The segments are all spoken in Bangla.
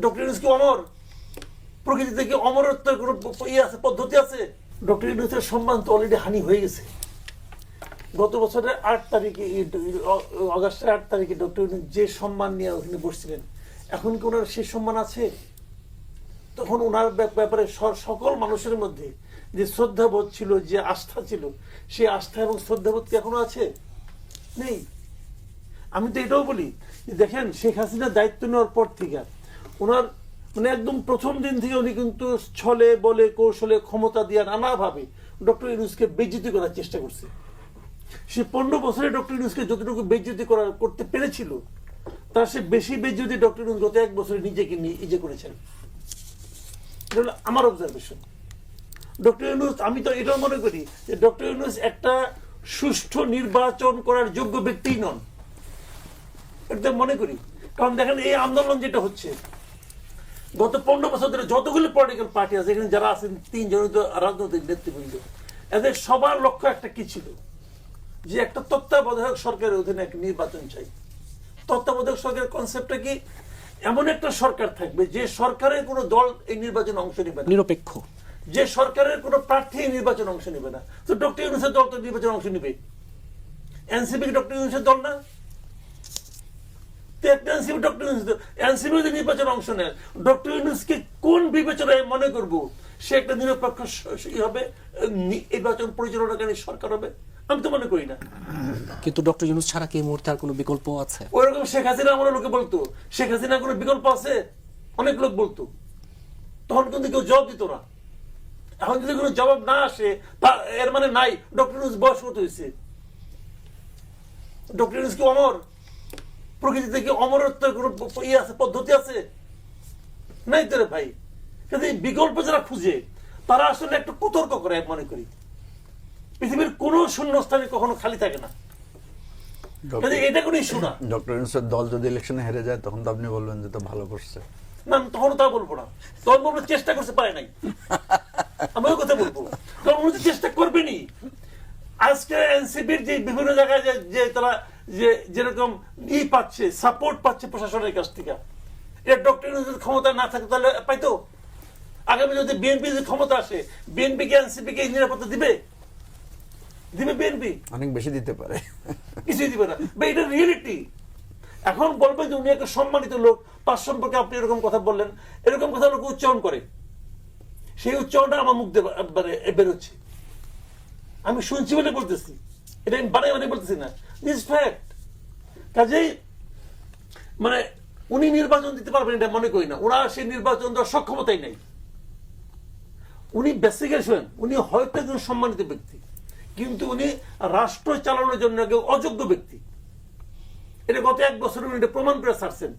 ডক্টর ইউনুস কি অমর? প্রকৃতিতে কি কোনো ইয়ে আছে, পদ্ধতি আছে? ডক্টর ইউনুসের সম্মান, তো অলরেডি হানি হয়ে গেছে। গত বছরের আট তারিখে অগাস্টের আট তারিখে ডক্টর ইউনুস যে সম্মান নিয়ে ওখানে বসছিলেন, এখন কি ওনার সেই সম্মান আছে? তখন ওনার ব্যাপ- ব্যাপারে সকল মানুষের মধ্যে যে শ্রদ্ধাবোধ ছিল, যে আস্থা ছিল, সেই আস্থা এবং শ্রদ্ধাবোধ কি এখনও আছে? নেই। আমি তো এটাও বলি দেখেন, শেখ হাসিনা দায়িত্ব নেওয়ার পর থেকে ওনার মানে একদম প্রথম দিন থেকে উনি কিন্তু ছলে, বলে, কৌশলে ক্ষমতা দিয়ে নানাভাবে ডক্টর ইউনুসকে বেজ্জিতি করার চেষ্টা করছে। সে পনেরো বছরে ডক্টর ইউনুসকে যতটুকু বেজ্জিতি করার করতে পেরেছিল, তার সে বেশি বেজ্জিতি ডক্টর ইউনুস গত এক বছরে নিজেকে নিয়ে ইজে করেছেন। এটা হলো আমার অবজারভেশন ডক্টর ইউনুস, আমি তো এটাও মনে করি যে ডক্টর ইউনুস একটা সুষ্ঠু নির্বাচন করার যোগ্য ব্যক্তিই নন। এটা মনে করি। কারণ দেখেন, এই আন্দোলন যেটা হচ্ছে গত পনেরো বছর ধরে যতগুলো পলিটিক্যাল পার্টি আছে এখানে যারা আছেন তিন জনিত রাজনৈতিক নেতৃবৃন্দ এদের সবার লক্ষ্য একটা কি ছিল? যে একটা তত্ত্বাবধায়ক সরকারের অধীনে একটা নির্বাচন চাই। তত্ত্বাবধায়ক সরকারের কনসেপ্টটা কি? এমন একটা সরকার থাকবে যে সরকারের কোনো দল এই নির্বাচনে অংশ নেবে না। নিরপেক্ষ। যে সরকারের কোনো প্রার্থী এই নির্বাচনে অংশ নেবে না। তো ডক্টর ইউনুসের দল তো নির্বাচনে অংশ নেবে। এনসিপি ডক্টর ইউনুসের দল না। একটা এনসিপি ডক্টর এনসিপি যদি নির্বাচনে অংশ নেয় ডক্টর ইউনুসকে কোন বিবেচনায় মনে করব? সে একটা নিরপেক্ষ হবে নির্বাচন পরিচালনাকারী সরকার হবে? আমি তো মনে করি না। কিন্তু ডক্টর ইউনুস ছাড়া কি মুহূর্তে আর কোনো বিকল্প আছে? ওইরকম শেখ হাসিনা আমরা লোকে বলতো শেখ হাসিনা কোনো বিকল্প আছে? অনেক লোক বলতো। তখন কিন্তু কেউ জবাব দিত না। এখন যদি কোনো জবাব না আসে এর মানে নাই ডক্টর ইউনুস বয়স কত হয়েছে ডক্টর ইউনুস কি অমর? প্রকৃতিতে কি অমরত্বের কোনো ইয়ে আছে পদ্ধতি আছে? নাই তো রে ভাই। কিন্তু এই বিকল্প যারা খুঁজে তারা আসলে একটু কুতর্ক করে মনে করি। পৃথিবীর কোনো শূন্যস্থানে কখনো খালি থাকে না। এটা কোনো ইস্যু না। ডক্টর ইউনুসের দল যদি ইলেকশনে হেরে যায় তখন তো আপনি বলবেন যে তো ভালো করছে। না আমি তখন তা বলব না। তখন বলব চেষ্টা করতে পারে নাই। আমি ওই কথা বলব। কারণ উনি তো চেষ্টা করবেনই। আজকে এনসিপির যে বিভিন্ন জায়গায় যে তারা যে যেরকম ই পাচ্ছে সাপোর্ট পাচ্ছে প্রশাসনের কাছ থেকে। এটা ডক্টর যদি ক্ষমতা না থাকে তাহলে পাইতো? আগামী যদি বিএনপি যদি ক্ষমতা আসে বিএনপি কে এনসিপি কে নিরাপত্তা দিবে? দিবে বিএনপি অনেক বেশি দিতে পারে। কিছুই দিবে না। বা এটা রিয়েলিটি এখন বলবেন যে উনি একটা সম্মানিত লোক তার সম্পর্কে আপনি এরকম কথা বললেন। এরকম কথা লোক উচ্চারণ করে। সেই উচ্চারণটা আমার মুখ দিয়ে মানে বেরোচ্ছে। আমি শুনছি বলে বলতেছি। এটা আমি বানাই মানে বলতেছি না। দিস ফ্যাক্ট কাজেই মানে উনি নির্বাচন দিতে পারবেন এটা মনে করি না। ওনার সেই নির্বাচন দেওয়ার সক্ষমতাই নেই। উনি বেসিক্যালি শোনেন উনি হয়তো একজন সম্মানিত ব্যক্তি। কিন্তু উনি রাষ্ট্র চালানোর জন্য একজন অযোগ্য ব্যক্তি। এটা গত এক বছর উনি এটা প্রমাণ করে ছাড়ছেন।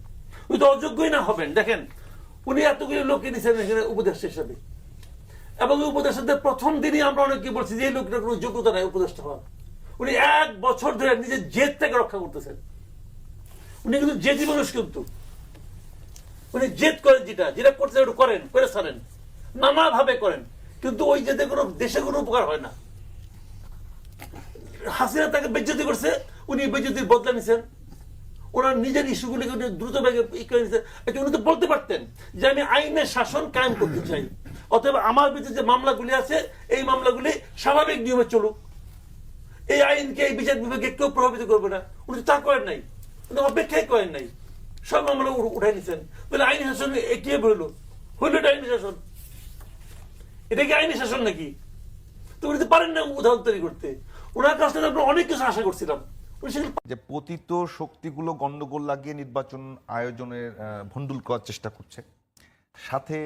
উনি তো অযোগ্যই না হবেন। দেখেন, উনি এতগুলি লোককে নিয়েছেন এখানে উপদেষ্টা হিসেবে। এবং উপদেষ্টাদের প্রথম দিনই আমরা অনেকে বলছি যে লোকটা কোনো যোগ্যতা নাই উপদেষ্টা হওয়ার। উনি এক বছর ধরে নিজের জেদ থেকে রক্ষা করতেছেন। উনি কিন্তু জেদি মানুষ কিন্তু। উনি জেদ করেন যেটা যেটা করতে ওটা করেন করে ছাড়েন। নানাভাবে করেন। কিন্তু ওই জেদে কোনো দেশে কোনো উপকার হয় না। হাসিনা তাকে বেজ্জতি করছে উনি বেজ্জতির বদলা নিছেন। ওনার নিজের ইস্যুগুলিকে উনি দ্রুত আচ্ছা, উনি তো বলতে পারতেন যে আমি আইনের শাসন কায়েম করতে চাই। অতএব আমার বিরুদ্ধে যে মামলাগুলি আছে এই মামলাগুলি স্বাভাবিক নিয়মে চলুক। এই আইনকে এই বিচার বিভাগে কেউ প্রভাবিত করবে না। উনি তা করেন নাই। উনি অপেক্ষাই করেন নাই। সব মামলা উঠাই নিছেন। তাহলে আইনি শাসন এগিয়ে হইল হইল এটা আইনি শাসন। এটা কি আইনি শাসন নাকি? তো উনি তো পারেন না উদাহরণ তৈরি করতে। ওনার কাছ থেকে আমরা অনেক কিছু আশা করছিলাম। যে পতিত শক্তিগুলো গন্ডগোল লাগিয়ে নির্বাচন আয়োজনের ভণ্ডুল করার চেষ্টা করছে। সাথে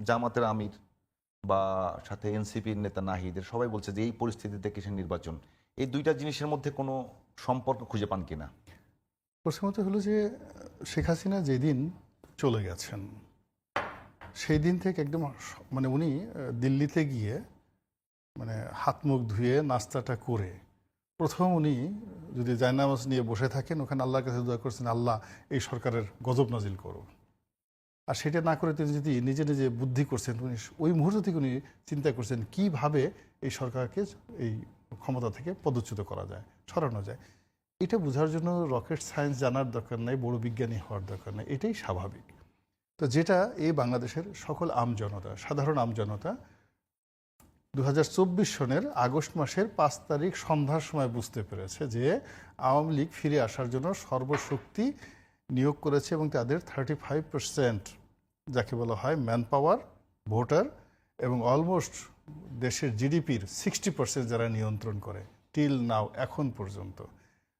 জামাতের আমির। বা সাথে এনসিপির নেতা নাহিদের, সবাই বলছে যে এই পরিস্থিতিতে কিসের নির্বাচন? এই দুইটা জিনিসের মধ্যে কোনো সম্পর্ক খুঁজে পান কিনা? প্রথমত হলো যে, শেখ হাসিনা যেদিন চলে গেছেন সেই দিন থেকে একদম মানে উনি দিল্লিতে গিয়ে মানে হাত মুখ ধুয়ে নাস্তাটা করে, প্রথম উনি যদি জায়নামাজ নিয়ে বসে থাকেন, ওখানে আল্লাহর কাছে দোয়া করছেন, আল্লাহ এই সরকারের গজব নাজিল করো আর সেটা না করে তিনি যদি নিজে নিজে বুদ্ধি করছেন, উনি ওই মুহূর্ত থেকে উনি চিন্তা করছেন কীভাবে এই সরকারকে এই ক্ষমতা থেকে পদচ্যুত করা যায়, সরানো যায়। এটা বোঝার জন্য রকেট সায়েন্স জানার দরকার নাই, বড় বিজ্ঞানী হওয়ার দরকার নাই, এটাই স্বাভাবিক। তো যেটা এই বাংলাদেশের সকল আমজনতা সাধারণ আমজনতা দু হাজার চব্বিশ সনের আগস্ট মাসের পাঁচ তারিখ সন্ধ্যার সময় বুঝতে পেরেছে যে আওয়ামী লীগ ফিরে আসার জন্য সর্বশক্তি নিয়োগ করেছে এবং তাদের থার্টি ফাইভ পার্সেন্ট যাকে বলা হয় ম্যান পাওয়ার ভোটার এবং অলমোস্ট দেশের জিডিপির সিক্সটি পার্সেন্ট যারা নিয়ন্ত্রণ করে টিল নাও এখন পর্যন্ত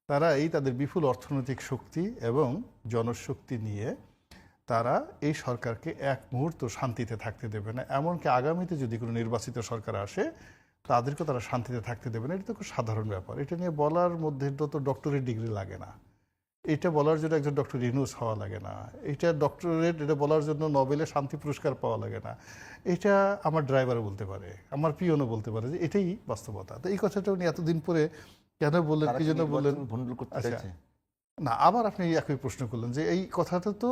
তারা এই তাদের বিপুল অর্থনৈতিক শক্তি এবং জনশক্তি নিয়ে তারা এই সরকারকে এক মুহূর্ত শান্তিতে থাকতে দেবে না। এমনকি আগামীতে যদি কোনো নির্বাচিত সরকার আসে তাদেরকে তারা শান্তিতে থাকতে দেবে না। এটা তো খুব সাধারণ ব্যাপার। এটা নিয়ে বলার মধ্যে তো ডক্টরেট ডিগ্রি লাগে না। এটা বলার জন্য একজন ডক্টর ইনুস হওয়া লাগে না। এটা ডক্টরেট এটা বলার জন্য নোবেলে শান্তি পুরস্কার পাওয়া লাগে না। এটা আমার ড্রাইভারও বলতে পারে আমার পিয়নও বলতে পারে যে এটাই বাস্তবতা। তো এই কথাটা উনি এতদিন পরে কেন বললেন কি জন্য বললেন? আচ্ছা। না আবার আপনি একই প্রশ্ন করলেন যে এই কথাটা তো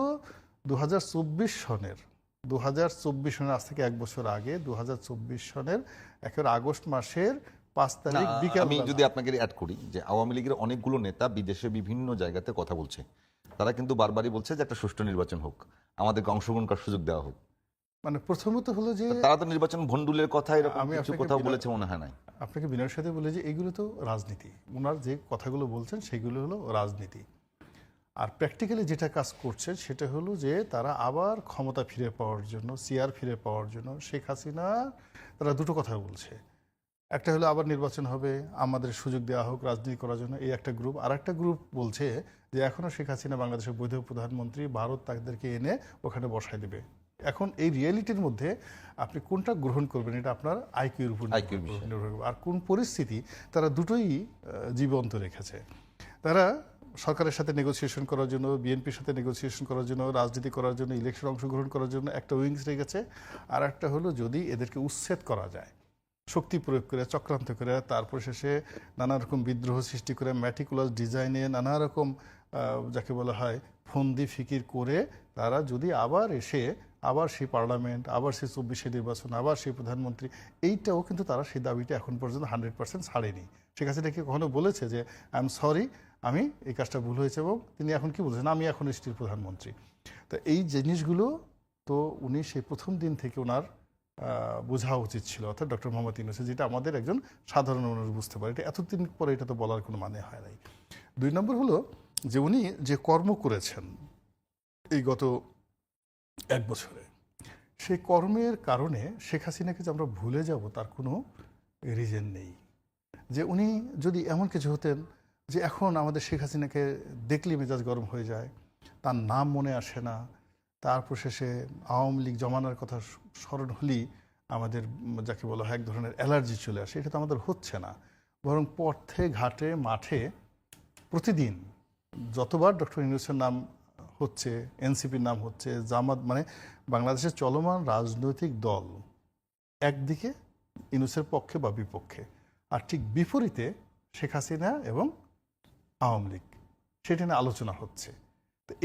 দু হাজার চব্বিশ সনের দু হাজার চব্বিশ সনের আজ থেকে এক বছর আগে দু হাজার চব্বিশ সনের একেবারে আগস্ট মাসের পাঁচ তারিখ বিকাল আমি যদি আপনাকে অ্যাড করি যে আওয়ামী লীগের অনেকগুলো নেতা বিদেশে বিভিন্ন জায়গাতে কথা বলছে। তারা কিন্তু বারবারই বলছে যে একটা সুষ্ঠু নির্বাচন হোক আমাদেরকে অংশগ্রহণ করার সুযোগ দেওয়া হোক। মানে প্রথমত হলো যে তারা তো নির্বাচন ভণ্ডুলের কথা এরকম কিছু কোথাও বলেছে মনে হয় নাই। আপনাকে বিনয়ের সাথে বলে যে এগুলো তো রাজনীতি। ওনার যে কথাগুলো বলছেন সেগুলো হলো রাজনীতি। আর প্র্যাকটিক্যালি যেটা কাজ করছে সেটা হলো যে তারা আবার ক্ষমতা ফিরে পাওয়ার জন্য সিআর ফিরে পাওয়ার জন্য শেখ হাসিনা তারা দুটো কথা বলছে। একটা হলো আবার নির্বাচন হবে আমাদের সুযোগ দেওয়া হোক রাজনীতি করার জন্য। এই একটা গ্রুপ আর একটা গ্রুপ বলছে যে এখনও শেখ হাসিনা বাংলাদেশের বৈধ প্রধানমন্ত্রী ভারত তাদেরকে এনে ওখানে বসায় দেবে। এখন এই রিয়েলিটির মধ্যে আপনি কোনটা গ্রহণ করবেন এটা আপনার আইকিউর উপর নির্ভর করবে। আর কোন পরিস্থিতি তারা দুটোই জীবন্ত রেখেছে। তারা সরকারের সাথে নেগোসিয়েশন করার জন্য বিএনপির সাথে নেগোসিয়েশন করার জন্য রাজনীতি করার জন্য ইলেকশন অংশগ্রহণ করার জন্য একটা উইংস রেখেছে। আর একটা হলো যদি এদেরকে উচ্ছেদ করা যায়। শক্তি প্রয়োগ করে, চক্রান্ত করে, তারপর শেষে নানা রকম বিদ্রোহ সৃষ্টি করে ম্যাটিকুলাস ডিজাইনে নানা রকম যাকে বলা হয় ফন্দি ফিকির করে তারা যদি আবার এসে, আবার সেই পার্লামেন্ট, আবার সেই চব্বিশে নির্বাচন, আবার সেই প্রধানমন্ত্রী, এইটাও কিন্তু তারা সেই দাবিটা এখন পর্যন্ত হান্ড্রেড পার্সেন্ট ছাড়েনি। শেখ হাসিনা কি কখনো বলেছে যে আই এম সরি আমি এই কাজটা ভুল হয়েছে এবং তিনি এখন কি বলছেন? আমি এখন স্টিল প্রধানমন্ত্রী। তো এই জিনিসগুলো তো উনি সেই প্রথম দিন থেকে ওনার বোঝা উচিত ছিল। অর্থাৎ ডক্টর মোহাম্মদ ইউনুসের যেটা আমাদের একজন সাধারণ মানুষ বুঝতে পারে, এটা এতদিন পরে এটা তো বলার কোনো মানে হয় নাই। দুই নম্বর হলো যে উনি যে কর্ম করেছেন এই গত এক বছরে সেই কর্মের কারণে শেখ হাসিনাকে যে আমরা ভুলে যাব তার কোনো রিজন নেই। যে উনি যদি এমন কিছু হতেন যে এখন আমাদের শেখ হাসিনাকে দেখলে মেজাজ গরম হয়ে যায়, তার নাম মনে আসে না তারপর শেষে আওয়ামী লীগ জমানার কথা স্মরণ হলেই আমাদের যাকে বলা হয় এক ধরনের অ্যালার্জি চলে আসে। এটা তো আমাদের হচ্ছে না। বরং পথে, ঘাটে, মাঠে প্রতিদিন যতবার ডক্টর ইউনুসের নাম হচ্ছে, এনসিপির নাম হচ্ছে, জামাত মানে বাংলাদেশের চলমান রাজনৈতিক দল একদিকে ইনুসের পক্ষে বা বিপক্ষে আর ঠিক বিপরীতে শেখ হাসিনা এবং আওয়ামী লীগ। সেটা নিয়ে আলোচনা হচ্ছে।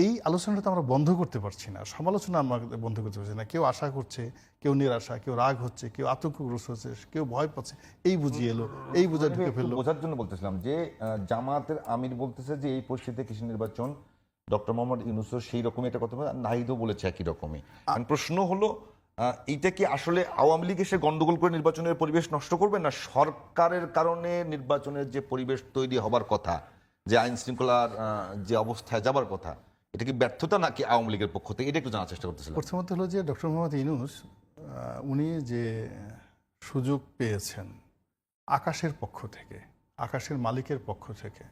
এই আলোচনাটা তো আমরা বন্ধ করতে পারছি না সমালোচনা আমরা বন্ধ করতে পারছি না। কেউ আশা করছে কেউ নিরাশা কেউ রাগ হচ্ছে কেউ আতঙ্কগ্রস্ত হচ্ছে কেউ ভয় পাচ্ছে এই বুঝিয়ে এলো এই বুঝা ঢুকে ফেলল। বোঝার জন্য বলতেছিলাম যে জামাতের আমির বলতেছে যে এই পরিস্থিতিতে কৃষি নির্বাচন ডক্টর মোহাম্মদ ইউনুসও সেই রকমই একটা কথা নাহিদও বলেছে একই রকমই। প্রশ্ন হলো এইটা কি আসলে আওয়ামী লীগ এসে গন্ডগোল করে নির্বাচনের পরিবেশ নষ্ট করবে না সরকারের কারণে নির্বাচনের যে পরিবেশ তৈরি হবার কথা যে আইন শৃঙ্খলার যে অবস্থায় যাবার কথা এটা কি ব্যর্থতা নাকি আওয়ামী লীগের পক্ষ থেকে? এটা একটু জানার চেষ্টা করতেছিলাম। প্রথমত হলো যে ডক্টর মোহাম্মদ ইনুস উনি যে সুযোগ পেয়েছেন আকাশের পক্ষ থেকে, আকাশের মালিকের পক্ষ থেকে,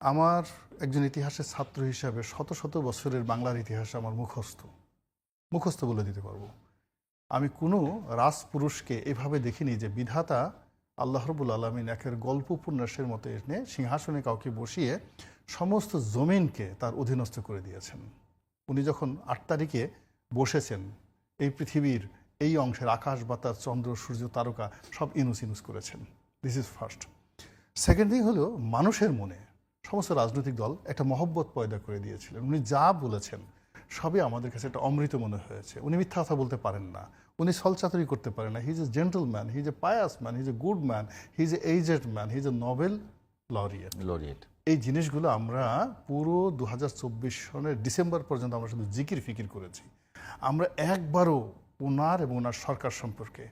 আমার একজন ইতিহাসের ছাত্র হিসাবে শত শত বছরের বাংলার ইতিহাস আমার মুখস্থ। মুখস্থ বলে দিতে পারব। আমি কোনো রাজপুরুষকে এভাবে দেখিনি যে বিধাতা আল্লাহ রবুল আলমিন একের গল্প উপন্যাসের মতো এনে সিংহাসনে কাউকে বসিয়ে সমস্ত জমিনকে তার অধীনস্থ করে দিয়েছেন। উনি যখন আট তারিখে বসেছেন, এই পৃথিবীর এই অংশের আকাশ, বাতাস, চন্দ্র, সূর্য, তারকা সব ইনুস ইনুস করেছেন। This is first second thing হলো মানুষের মনে। সমস্ত রাজনৈতিক দল একটা মহব্বত পয়দা করে দিয়েছিলেন। উনি যা বলেছেন সবই আমাদের কাছে একটা অমৃত মনে হয়েছে। উনি মিথ্যা কথা বলতে পারেন না। উনি ছলচাতুরি করতে পারে না। He is a gentleman he is a pious man he is a good man he is a aged man he is a noble laureate laureate এই জিনিসগুলো আমরা পুরো দু চব্বিশ সনের ডিসেম্বর পর্যন্ত আমরা শুধু জিকির ফিকির করেছি। আমরা একবারও ওনার এবং ওনার সরকার সম্পর্কে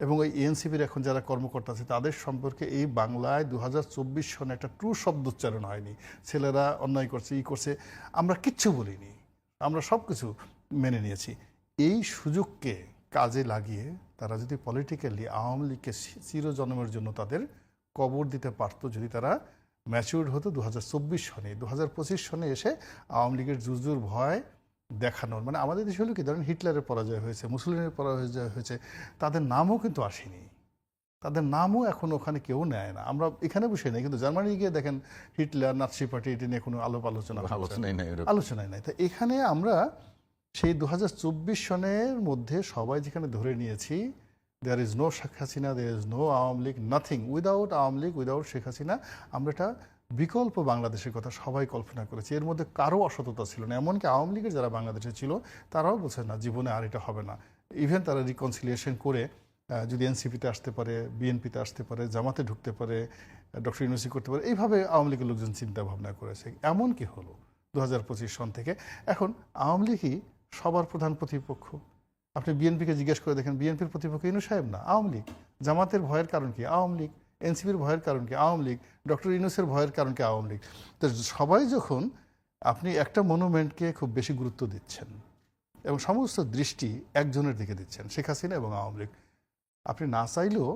এবং ওই এনসিপির এখন যারা কর্মকর্তা আছে তাদের সম্পর্কে এই বাংলায় দু চব্বিশ সনে একটা ট্রু শব্দ উচ্চারণ হয়নি। ছেলেরা অন্যায় করছে ই করছে আমরা কিচ্ছু বলিনি। আমরা সব কিছু মেনে নিয়েছি। এই সুযোগকে কাজে লাগিয়ে তারা যদি পলিটিক্যালি আওয়ামী লীগকে চিরজন্মের জন্য তাদের কবর দিতে পারতো যদি তারা ম্যাচিউর্ড হতো দু চব্বিশ সনে। দু পঁচিশ সনে এসে আওয়ামী লীগের জুজুর ভয় দেখানোর। মানে আমাদের দেশে হলো কি ধরেন হিটলারের পরাজয় হয়েছে মুসলিমের পরাজয় হয়েছে তাদের নামও কিন্তু আসেনি। তাদের নামও এখন ওখানে কেউ নেয় না। আমরা এখানে বসে নেই কিন্তু জার্মানি গিয়ে দেখেন হিটলার নাৎসি পার্টি এটি নিয়ে কোনো আলোপ আলোচনা না। নাই। আলোচনায় নাই। তো এখানে আমরা সেই দু হাজার চব্বিশ সনের মধ্যে সবাই যেখানে ধরে নিয়েছি there is no Sheikh Hasina there is no Awami League nothing without Awami League without Sheikh Hasina আমরা এটা বিকল্প বাংলাদেশের কথা সবাই কল্পনা করেছি। এর মধ্যে কারও অসততা ছিল না, এমনকি আওয়ামী লীগের যারা বাংলাদেশে ছিল, তারাও বলছে না, জীবনে আর এটা হবে না। ইভেন তারা রিকনসিলিয়েশন করে যদি এনসিপিতে আসতে পারে বিএনপিতে আসতে পারে, জামাতে ঢুকতে পারে ডক্টর ইউনিভার্সিটি করতে পারে, এইভাবে আওয়ামী লীগের লোকজন চিন্তা ভাবনা করেছে। এমন কি হলো দু হাজার পঁচিশ সন থেকে। এখন আওয়ামী লীগই সবার প্রধান প্রতিপক্ষ। আপনি বিএনপিকে জিজ্ঞেস করে দেখেন, বিএনপির প্রতিপক্ষ ইনু সাহেব না, আওয়ামী লীগ। জামাতের ভয়ের কারণ কি, আওয়ামী লীগ? এনসিপির ভয়ের কারণ কি, আওয়ামী লীগ? ডক্টর ইনুসের ভয়ের কারণ কি, আওয়ামী লীগ? তো সবাই যখন আপনি একটা মনুমেন্টকে খুব বেশি গুরুত্ব দিচ্ছেন এবং সমস্ত দৃষ্টি একজনের দিকে দিচ্ছেন, শেখ হাসিনা এবং আওয়ামী লীগ। আপনি না চাইলেও